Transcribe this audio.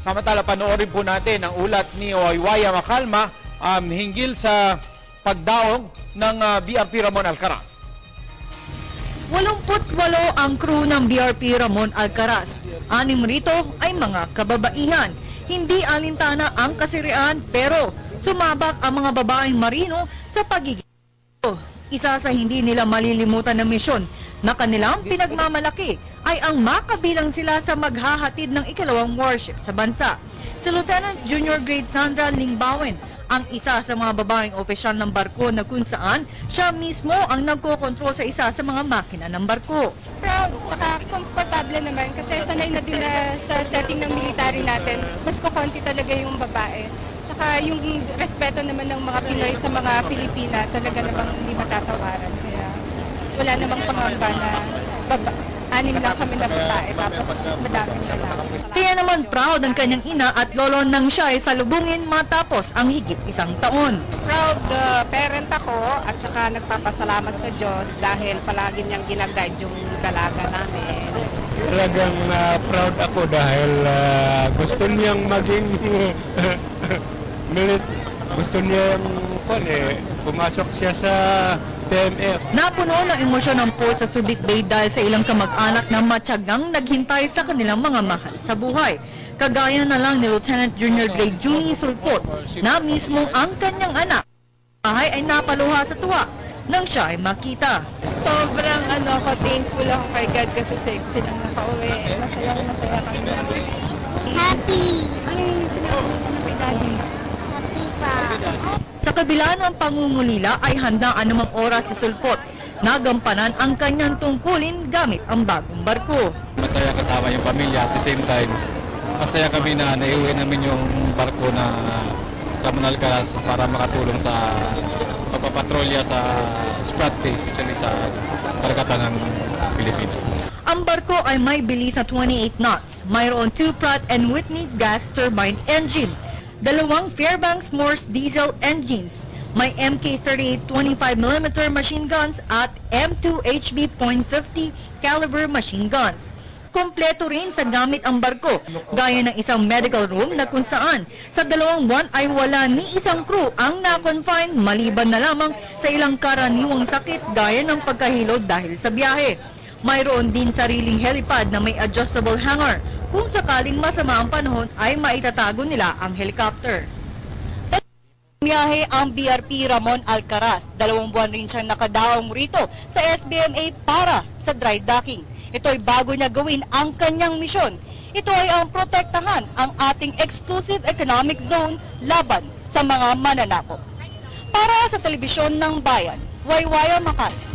Samantala, panoorin po natin ang ulat ni Waywaya Makalma um, hinggil sa pagdaong ng uh, BRP Ramon Alcaraz. 88 ang crew ng BRP Ramon Alcaraz. Anim rito ay mga kababaihan. Hindi alintana ang kasirian pero sumabak ang mga babaeng marino sa pagiging isa sa hindi nila malilimutan na misyon na kanilang pinagmamalaki ay ang makabilang sila sa maghahatid ng ikalawang warship sa bansa. Si Lieutenant Junior Grade Sandra Lingbawen ang isa sa mga babaeng opisyal ng barko na kung saan siya mismo ang nagkokontrol sa isa sa mga makina ng barko. proud, tsaka komportable naman kasi sanay na din na sa setting ng military natin, mas kukonti talaga yung babae. Tsaka yung respeto naman ng mga Pinoy sa mga Pilipina talaga namang hindi matatawaran. Kaya wala namang pangamba na baba, anim lang kami na babae tapos madaming lalaki. Kaya naman proud ang kanyang ina at lolo nang siya ay salubungin matapos ang higit isang taon. proud uh, parent ako at saka nagpapasalamat sa Diyos dahil palagi niyang ginaguide yung dalaga namin. Talagang ah, proud ako dahil ah, gusto niyang maging milit, gusto niyang kwan eh, pumasok siya sa PMF. Napuno ng emosyon ang port sa Subic Bay dahil sa ilang kamag-anak na matyagang naghintay sa kanilang mga mahal sa buhay. Kagaya na lang ni Lieutenant Junior Grade Juni Sulpot na mismo ang kanyang anak. Bahay ay napaluha sa tuwa nang siya ay makita. Sobrang ano ako, thankful ako kay God kasi safe silang nakauwi. Masaya masaya kami. Happy. Ano yung sinabi mo kay daddy? Happy pa. Sa kabila ng pangungulila ay handa anumang oras si Sulpot. Nagampanan ang kanyang tungkulin gamit ang bagong barko. Masaya kasama yung pamilya at the same time, masaya kami na naiuwi namin yung barko na Ramon Alcaraz para makatulong sa pagpapatrolya sa Sprat Bay, especially sa karagatan ng Pilipinas. Ang barko ay may bilis na 28 knots. Mayroon 2 Pratt and Whitney gas turbine engine, dalawang Fairbanks Morse diesel engines, may MK38 25mm machine guns at M2 HB .50 caliber machine guns. Kompleto rin sa gamit ang barko, gaya ng isang medical room na kung saan sa dalawang buwan ay wala ni isang crew ang na-confine maliban na lamang sa ilang karaniwang sakit gaya ng pagkahilod dahil sa biyahe. Mayroon din sariling helipad na may adjustable hangar. Kung sakaling masama ang panahon ay maitatago nila ang helicopter. Biyahe ang BRP Ramon Alcaraz. Dalawang buwan rin siyang nakadaong rito sa SBMA para sa dry docking. Ito'y bago niya gawin ang kanyang misyon. Ito ay ang protektahan ang ating exclusive economic zone laban sa mga mananakop. Para sa telebisyon ng bayan, Waywaya Makati.